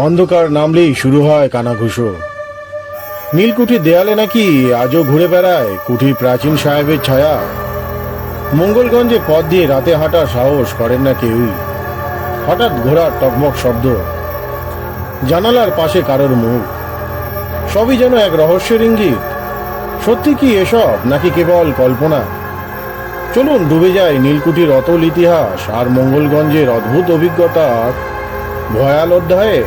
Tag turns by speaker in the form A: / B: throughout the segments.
A: অন্ধকার নামলেই শুরু হয় কানাঘুষো। নীলকুঠির দেয়ালে নাকি আজও ঘুরে বেড়ায় কুঠির প্রাচীন সাহেবের ছায়া? মঙ্গলগঞ্জে পথ দিয়ে রাতে হাঁটার সাহস করেন না কেউই। হঠাৎ ঘোড়ার টকমক শব্দ। জানালার পাশে কারোর মুখ। সবই যেন এক রহস্যের ইঙ্গিত। সত্যি কি এসব, নাকি কেবল কল্পনা? চলুন ডুবে যায় নীলকুঠির অতল ইতিহাস আর মঙ্গলগঞ্জের অদ্ভুত অভিজ্ঞতার ভয়াল অধ্যায়ে।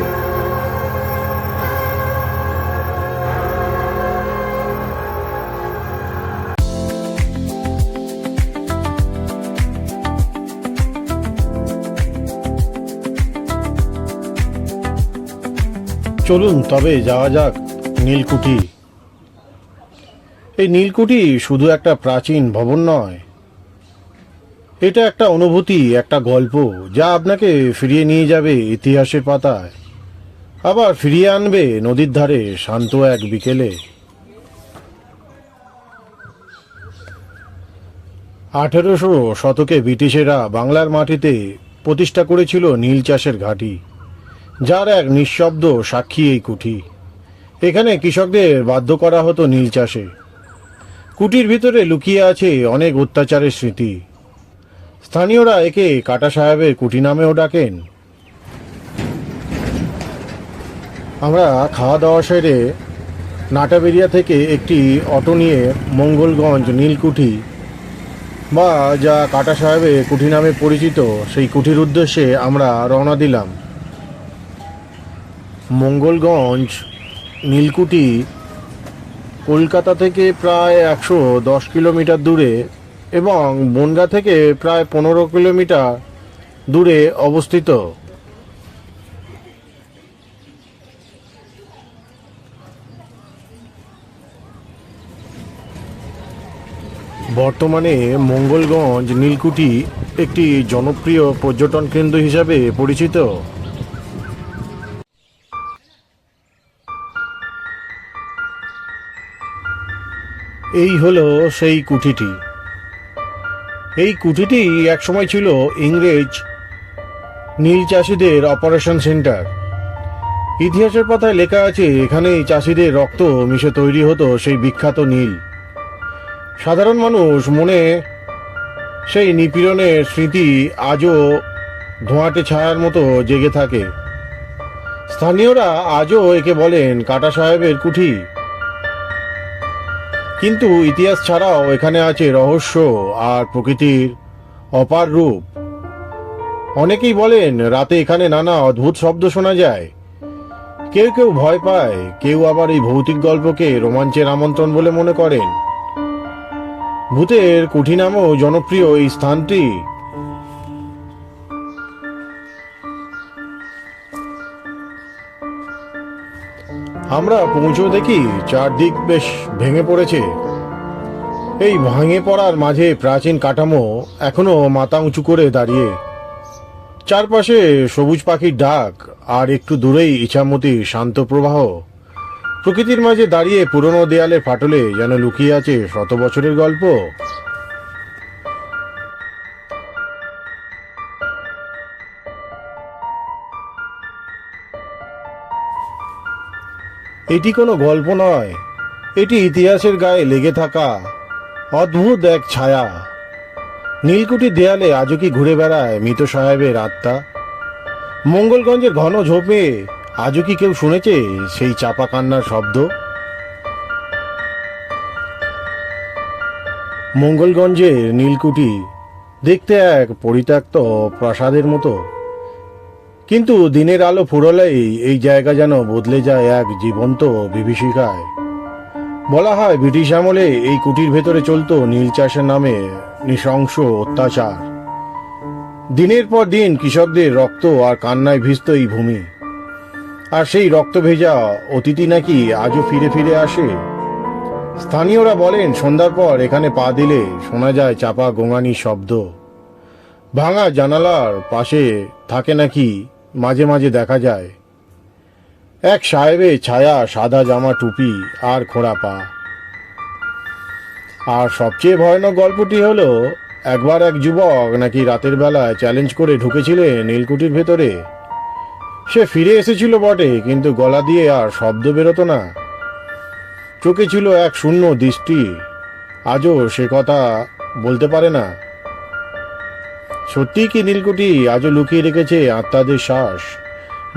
A: চলুন, তবে যাওয়া যাক নীলকুঠি। এই নীলকুঠি শুধু একটা প্রাচীন ভবন নয়, এটা একটা অনুভূতি, একটা গল্প, যা আপনাকে ফিরিয়ে নিয়ে যাবে ইতিহাসের পাতায়। আবার ফিরিয়ে আনবে নদীর ধারে শান্ত এক বিকেলে। আঠেরোশো শতকে ব্রিটিশেরা বাংলার মাটিতে প্রতিষ্ঠা করেছিল নীল চাষের ঘাঁটি। যার এক নিঃশব্দ সাক্ষী এই কুঠি। এখানে কৃষকদের বাধ্য করা হতো নীল চাষে। কুটির ভিতরে লুকিয়ে আছে অনেক অত্যাচারের স্মৃতি। স্থানীয়রা একে কাটা সাহেবের কুটি নামেও ডাকেন। আমরা খাওয়া দাওয়া সেরে নাটাবেরিয়া থেকে একটি অটো নিয়ে মঙ্গলগঞ্জ নীলকুঠি বা যা কাটা সাহেবের কুঠি নামে পরিচিত সেই কুঠির উদ্দেশ্যে আমরা রওনা দিলাম। মঙ্গলগঞ্জ, নীলকুঠি, কলকাতা থেকে প্রায় একশো দশ কিলোমিটার দূরে এবং বনগা থেকে প্রায় পনেরো কিলোমিটার দূরে অবস্থিত। বর্তমানে মঙ্গলগঞ্জ, নীলকুঠি একটি জনপ্রিয় পর্যটন কেন্দ্র হিসাবে পরিচিত। এই হলো সেই কুঠিটি। এই কুঠিটি একসময় ছিল ইংরেজ নীল চাষিদের অপারেশন সেন্টার। ইতিহাসের পাতায় লেখা আছে, এখানেই চাষিদের রক্ত মিশে তৈরি হতো সেই বিখ্যাত নীল। সাধারণ মানুষ মনে সেই নিপীড়নের স্মৃতি আজও ধোঁয়াটে ছায়ার মতো জেগে থাকে। স্থানীয়রা আজও একে বলেন কাটা সাহেবের কুঠি। কিন্তু ইতিহাস ছাড়াও এখানে আছে রহস্য আর প্রকৃতির অপার রূপ। অনেকেই বলেন, রাতে এখানে নানা অদ্ভুত শব্দ শোনা যায়। কেউ কেউ ভয় পায়, কেউ আবার এই ভৌতিক গল্পকে রোমাঞ্চের আমন্ত্রণ বলে মনে করেন। ভূতের কুঠি নামেও জনপ্রিয় এই স্থানটি। আমরা পৌঁছেও দেখি চারদিক বেশ ভেঙে পড়েছে। এই ভাঙে পড়ার মাঝে প্রাচীন কাঠামো এখনও মাথা উঁচু করে দাঁড়িয়ে। চারপাশে সবুজ পাখির ডাক আর একটু দূরেই ইছামতি শান্ত প্রবাহ। প্রকৃতির মাঝে দাঁড়িয়ে পুরনো দেয়ালের ফাটলে যেন লুকিয়ে আছে শত বছরের গল্প। এটি কোনো গল্প নয়। এটি ইতিহাসের গায়ে লেগে থাকা অদ্ভুত এক ছায়া। নীলকুঠি দেয়ালে আজও কি ঘুরে বেড়ায় মৃত সাহেবের আত্মা? মঙ্গলগঞ্জের ঘন ঝোপে আজও কি কেউ শুনেছে সেই চাপা কান্নার শব্দ? মঙ্গলগঞ্জের নীলকুঠি দেখতে এক পরিত্যক্ত প্রাসাদের মতো। কিন্তু দিনের আলো ফুরলেই এই জায়গা যেন বদলে যায় এক জীবন্ত বিভীষিকায়। বলা হয় ব্রিটিশ আমলে এই কুটির ভেতরে চলতো নীল চাষের নামে নৃশংস অত্যাচার। দিনের পর দিন কৃষকদের রক্ত আর কান্নায় ভিজত এই ভূমি। আর সেই রক্ত ভেজা অতিথি নাকি আজও ফিরে ফিরে আসে? স্থানীয়রা বলেন, সন্ধ্যার পর এখানে পা দিলে শোনা যায় চাপা গোঙানি শব্দ। ভাঙা জানালার পাশে থাকে নাকি মাঝে মাঝে দেখা যায়। এক সাহেবের ছায়া, সাদা জামা, টুপি আর খোঁড়া পা। আর সবচেয়ে ভয়ানক গল্পটি হলো, একবার এক যুবক নাকি রাতের বেলায় চ্যালেঞ্জ করে ঢুকেছিলেন নীলকুঠির ভেতরে। সে ফিরে এসেছিল বটে, কিন্তু গলা দিয়ে আর শব্দ বেরোতো না। চোখে ছিল এক শূন্য দৃষ্টি। আজও সে কথা বলতে পারে না। সত্যি কি নীলকুঠি আজও লুকিয়ে রেখেছে আত্মাদের শ্বাস?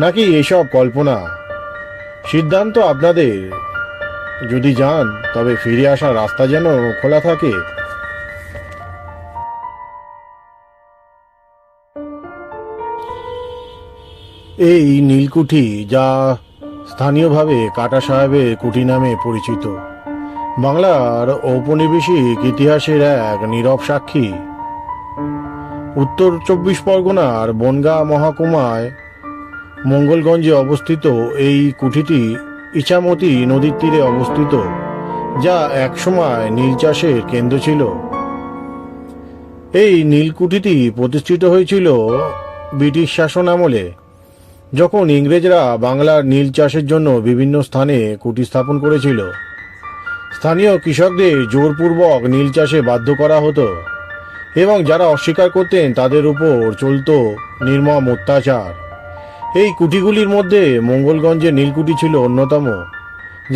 A: নাকি এসব কল্পনা? সিদ্ধান্ত আপনাদের। যদি যান, তবে ফিরে আসার রাস্তা যেন খোলা থাকে। এই নীলকুঠি যা স্থানীয়ভাবে কাটা সাহেবের কুঠি নামে পরিচিত। বাংলার ঔপনিবেশিক ইতিহাসের এক নীরব সাক্ষী। উত্তর চব্বিশ পরগনার বনগাঁ মহকুমায় মঙ্গলগঞ্জে অবস্থিত এই কুঠিটি ইছামতি নদীর তীরে অবস্থিত, যা একসময় নীল চাষের কেন্দ্র ছিল। এই নীলকুঠিটি প্রতিষ্ঠিত হয়েছিল ব্রিটিশ শাসন আমলে, যখন ইংরেজরা বাংলার নীল চাষের জন্য বিভিন্ন স্থানে কুটি স্থাপন করেছিল। স্থানীয় কৃষকদের জোরপূর্বক নীল চাষে বাধ্য করা হতো। এবং যারা অস্বীকার করতেন তাদের উপর চলত নির্মম অত্যাচার। এই কুটিগুলির মধ্যে মঙ্গলগঞ্জের নীলকুঠি ছিল অন্যতম,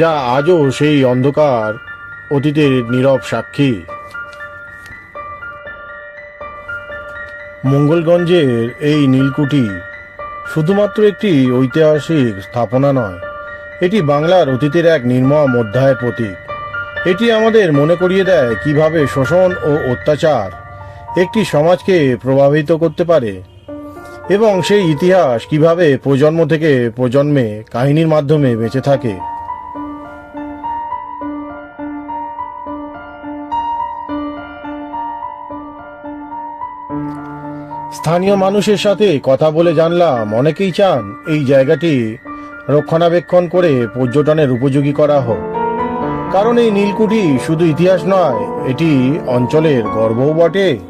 A: যা আজও সেই অন্ধকার অতীতের নীরব সাক্ষী। মঙ্গলগঞ্জের এই নীলকুঠি শুধুমাত্র একটি ঐতিহাসিক স্থাপনা নয়, এটি বাংলার অতীতের এক নির্মম অধ্যায়ের প্রতীক। এটি আমাদের মনে করিয়ে দেয় কীভাবে শোষণ ও অত্যাচার একটি সমাজকে প্রভাবিত করতে পারে। এবং সেই ইতিহাস কীভাবে প্রজন্ম থেকে প্রজন্মে কাহিনীর মাধ্যমে বেঁচে থাকে। স্থানীয় মানুষের সাথে কথা বলে জানলাম, অনেকেই চান এই জায়গাটি রক্ষণাবেক্ষণ করে পর্যটনের উপযোগী করা হোক। কারণ এই নীলকুঠি শুধু ইতিহাস নয়, এটি অঞ্চলের গর্বও বটে।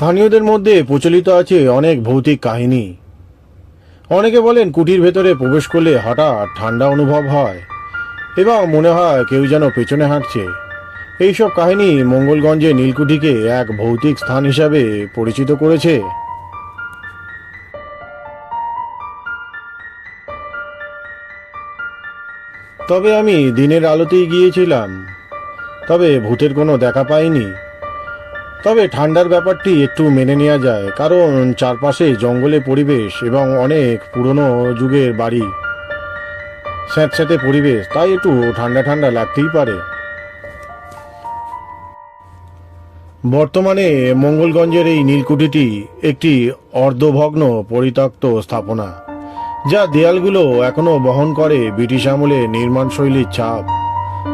A: স্থানীয়দের মধ্যে প্রচলিত আছে অনেক ভৌতিক কাহিনী। অনেকে বলেন কুটির ভেতরে প্রবেশ করলে হঠাৎ ঠান্ডা অনুভব হয়, এবং মনে হয় কেউ যেন পেছনে হাঁটছে। এইসব কাহিনী মঙ্গলগঞ্জে নীলকুঠিকে এক ভৌতিক স্থান হিসাবে পরিচিত করেছে। তবে আমি দিনের আলোতেই গিয়েছিলাম, তবে ভূতের কোনো দেখা পাইনি। তবে ঠান্ডার ব্যাপারটি একটু মেনে নেওয়া যায়, কারণ চারপাশে জঙ্গলে পরিবেশ এবং অনেক পুরনো যুগের বাড়ি। স্যাঁতস্যাঁতে পরিবেশ, তাই একটু ঠান্ডা ঠান্ডা লাগতেই পারে। বর্তমানে মঙ্গলগঞ্জের এই নীলকুঠিটি একটি অর্ধভগ্ন পরিত্যক্ত স্থাপনা, যা দেয়ালগুলো এখনও বহন করে ব্রিটিশ আমলে নির্মাণ শৈলীর ছাপ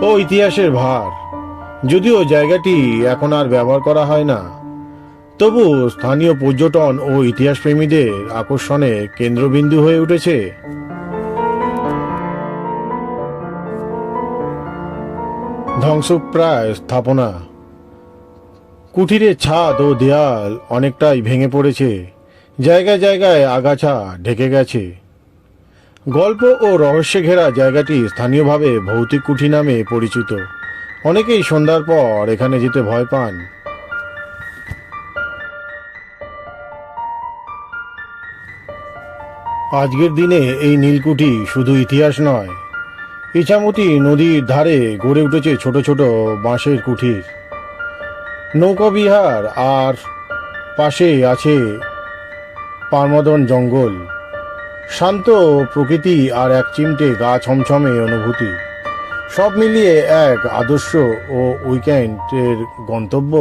A: ও ইতিহাসের ভার। যদিও জায়গাটি এখন আর ব্যবহার করা হয় না, তবু স্থানীয় পর্যটন ও ইতিহাস প্রেমীদের আকর্ষণের কেন্দ্রবিন্দু হয়ে উঠেছে। ধ্বংসপ্রায় স্থাপনা। কুঠিরের ছাদ ও দেয়াল অনেকটাই ভেঙে পড়েছে, জায়গায় জায়গায় আগাছা ঢেকে গেছে। গল্প ও রহস্যে ঘেরা জায়গাটি স্থানীয়ভাবে ভৌতিক কুঠি নামে পরিচিত। অনেকেই সন্ধ্যার পর এখানে যেতে ভয় পান। আজকের দিনে এই নীলকুঠি শুধু ইতিহাস নয়, ইছামতি নদীর ধারে গড়ে উঠেছে ছোট ছোট বাঁশের কুঠির। নৌকাবিহার আর পাশে আছে পারমদন জঙ্গল, শান্ত প্রকৃতি আর এক চিমটে গা ছমছমে অনুভূতি। সব মিলিয়ে এক আদর্শ ও উইকেন্ডের গন্তব্য।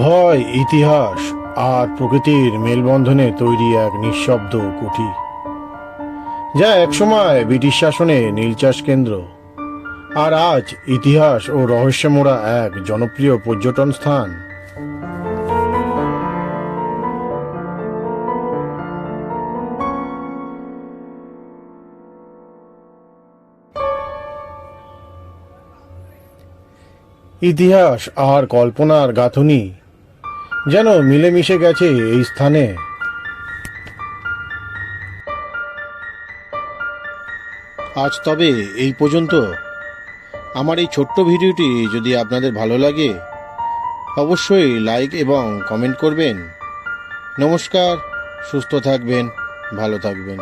A: ভয়, ইতিহাস আর প্রকৃতির মেলবন্ধনে তৈরি এক নিঃশব্দ কুঠি, যা একসময় ব্রিটিশ শাসনে নীল চাষ কেন্দ্র। আর আজ ইতিহাস ও রহস্যমোড়া এক জনপ্রিয় পর্যটন স্থান। ইতিহাস আর কল্পনার গাঁথুনি, যেন মিলেমিশে গেছে এই স্থানে। আজ তবে এই পর্যন্ত। আমার এই ছোট্ট ভিডিওটি যদি আপনাদের ভালো লাগে, অবশ্যই লাইক এবং কমেন্ট করবেন। নমস্কার, সুস্থ থাকবেন, ভালো থাকবেন।